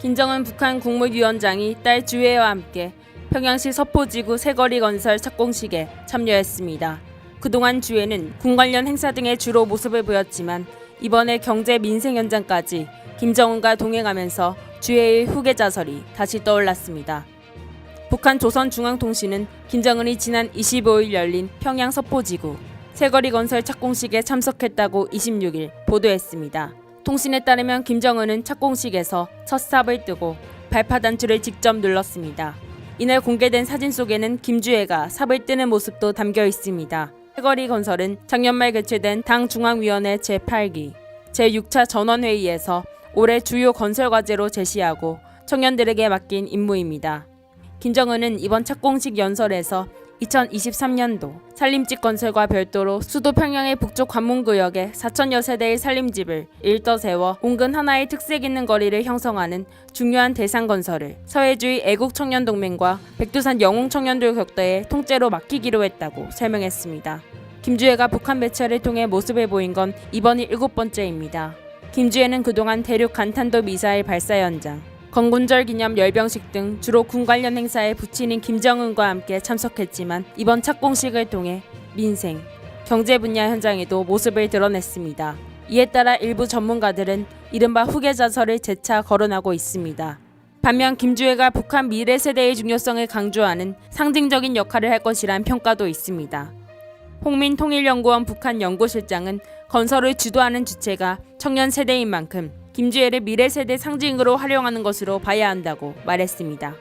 김정은 북한 국무위원장이 딸 주혜와 함께 평양시 서포지구 새거리 건설 착공식에 참여했습니다. 그동안 주혜는 군 관련 행사 등에 주로 모습을 보였지만 이번에 경제 민생 현장까지 김정은과 동행하면서 주혜의 후계 자설이 다시 떠올랐습니다. 북한 조선중앙통신은 김정은이 지난 25일 열린 평양 서포지구 새거리 건설 착공식에 참석했다고 26일 보도했습니다. 통신에 따르면 김정은은 착공식에서 첫 삽을 뜨고 발파 단추를 직접 눌렀습니다. 이날 공개된 사진 속에는 김주혜가 삽을 뜨는 모습도 담겨 있습니다. 새거리 건설은 작년 말 개최된 당 중앙위원회 제8기 제6차 전원회의에서 올해 주요 건설 과제로 제시하고 청년들에게 맡긴 임무입니다. 김정은은 이번 착공식 연설에서 2023년도 산림집 건설과 별도로 수도 평양의 북쪽 관문구역에 4천여 세대의 산림집을 일더 세워 온근 하나의 특색 있는 거리를 형성하는 중요한 대상 건설을 서해주의 애국 청년 동맹과 백두산 영웅 청년들 격대의 통째로 맡기기로 했다고 설명했습니다. 김주혜가 북한 매체를 통해 모습을 보인 건 이번이 일곱 번째입니다. 김주혜는 그동안 대륙 간탄도 미사일 발사 현장, 건군절 기념 열병식 등 주로 군 관련 행사에 부친인 김정은과 함께 참석했지만 이번 착공식을 통해 민생, 경제 분야 현장에도 모습을 드러냈습니다. 이에 따라 일부 전문가들은 이른바 후계 자설을 재차 거론하고 있습니다. 반면 김주혜가 북한 미래 세대의 중요성을 강조하는 상징적인 역할을 할 것이란 평가도 있습니다. 홍민 통일연구원 북한 연구실장은 건설을 주도하는 주체가 청년 세대인 만큼 김주혜를 미래 세대 상징으로 활용하는 것으로 봐야 한다고 말했습니다.